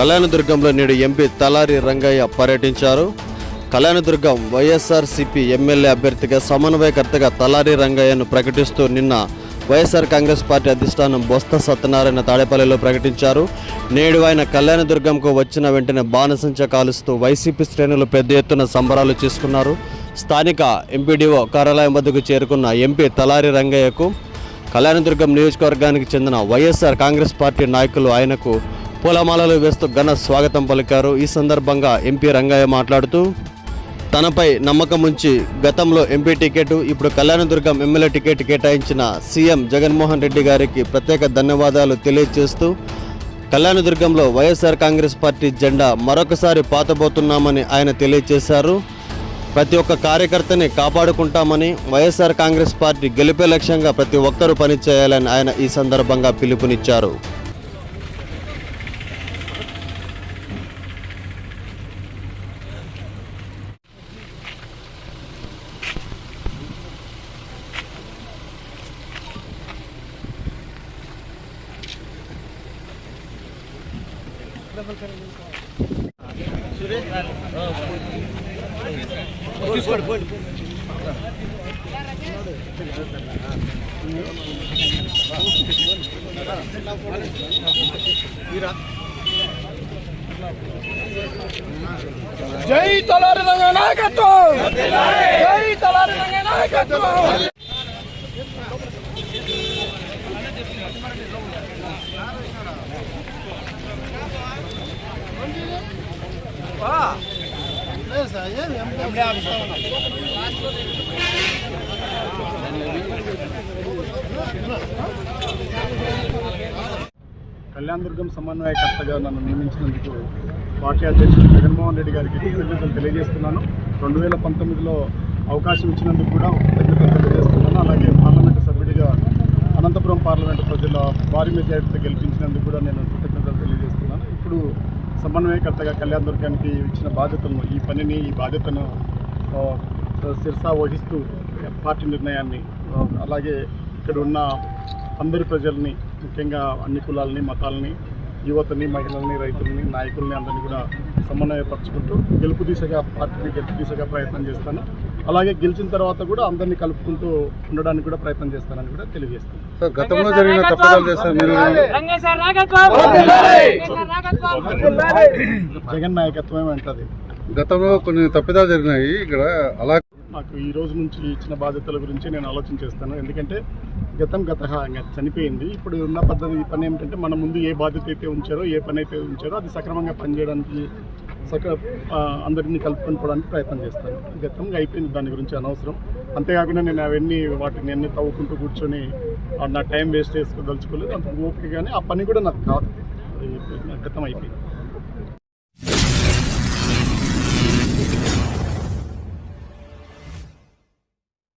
కళ్యాణదుర్గంలో నేడు ఎంపీ తలారి రంగయ్య పర్యటించారు. కళ్యాణదుర్గం వైఎస్ఆర్సీపీ ఎమ్మెల్యే అభ్యర్థిగా సమన్వయకర్తగా తలారి రంగయ్యను ప్రకటిస్తూ నిన్న వైఎస్ఆర్ కాంగ్రెస్ పార్టీ అధిష్టానం బొత్స సత్యనారాయణ తాడేపల్లిలో ప్రకటించారు. నేడు ఆయన కళ్యాణదుర్గంకు వచ్చిన వెంటనే బాణసంచ కాలుస్తూ వైసీపీ శ్రేణులు పెద్ద ఎత్తున సంబరాలు చేసుకున్నారు. స్థానిక ఎంపీడీఓ కార్యాలయం వద్దకు చేరుకున్న ఎంపీ తలారి రంగయ్యకు కళ్యాణదుర్గం నియోజకవర్గానికి చెందిన వైఎస్ఆర్ కాంగ్రెస్ పార్టీ నాయకులు ఆయనకు పూలమాలలు వేస్తూ ఘన స్వాగతం పలికారు. ఈ సందర్భంగా ఎంపీ రంగయ్య మాట్లాడుతూ తనపై నమ్మకం ఉంచి గతంలో ఎంపీ టికెట్ ఇప్పుడు కళ్యాణదుర్గం ఎమ్మెల్యే టికెట్ కేటాయించిన సీఎం జగన్మోహన్ రెడ్డి గారికి ప్రత్యేక ధన్యవాదాలు తెలియజేస్తూ కళ్యాణదుర్గంలో వైఎస్ఆర్ కాంగ్రెస్ పార్టీ జెండా మరొకసారి పాతబోతున్నామని ఆయన తెలియజేశారు. ప్రతి ఒక్క కార్యకర్తని కాపాడుకుంటామని వైఎస్ఆర్ కాంగ్రెస్ పార్టీ గెలిపే లక్ష్యంగా ప్రతి ఒక్కరూ పనిచేయాలని ఆయన ఈ సందర్భంగా పిలుపునిచ్చారు. జై తలారి రంగ నాయకత్వం! జై తలారి రంగ నాయకత్వం! కళ్యాణ దుర్గం సమన్వయకర్తగా నన్ను నియమించినందుకు పార్టీ అధ్యక్షుడు జగన్మోహన్ రెడ్డి గారికి కృతజ్ఞతలు తెలియజేస్తున్నాను. రెండు వేల పంతొమ్మిదిలో అవకాశం ఇచ్చినందుకు కూడా కృతజ్ఞతలు తెలియజేస్తున్నాను. అలాగే పార్లమెంటు సభ్యుడిగా అనంతపురం పార్లమెంటు ప్రజల భారీ మెజారిటీతో గెలిపించినందుకు కూడా నేను కృతజ్ఞతలు తెలియజేస్తున్నాను. ఇప్పుడు సమన్వయకర్తగా కళ్యాణ దుర్గానికి ఇచ్చిన బాధ్యతను ఈ పనిని ఈ బాధ్యతను శిరసా వహిస్తూ పార్టీ నిర్ణయాన్ని అలాగే ఇక్కడ ఉన్న అందరి ప్రజల్ని ముఖ్యంగా అన్ని కులాలని మతాలని యువతని మహిళల్ని రైతుల్ని నాయకుల్ని అందరినీ కూడా సమన్వయపరుచుకుంటూ గెలుపు దిశగా పార్టీని గెలుపు దిశగా ప్రయత్నం చేస్తాను. అలాగే గెలిచిన తర్వాత కూడా అందరినీ కలుపుకుంటూ ఉండడానికి కూడా ప్రయత్నం చేస్తానని కూడా తెలియజేస్తాను సార్ గతంలో జరిగిన తప్పిదాలు జగన్ నాయకత్వమే అంటది. గతంలో కొన్ని తప్పిదాలు జరిగినాయి. ఇక్కడ అలా నాకు ఈ రోజు నుంచి ఇచ్చిన బాధ్యతల గురించి నేను ఆలోచన చేస్తాను. ఎందుకంటే గతం గత చనిపోయింది. ఇప్పుడు ఉన్న పద్ధతి పని ఏమిటంటే మన ముందు ఏ బాధ్యత అయితే ఉంచారో ఏ పని అయితే ఉంచారో అది సక్రమంగా పనిచేయడానికి సక అందరినీ కలుపుకొని పోవడానికి ప్రయత్నం చేస్తాను. గతంగా అయిపోయింది దాని గురించి అనవసరం. అంతేకాకుండా నేను అవన్నీ వాటిని అన్ని తవ్వుకుంటూ కూర్చొని నా టైం వేస్ట్ చేసుకోదలుచుకోలేదు. అంత ఓపిక కానీ ఆ పని కూడా నాకు కాదు. గతం అయిపోయింది.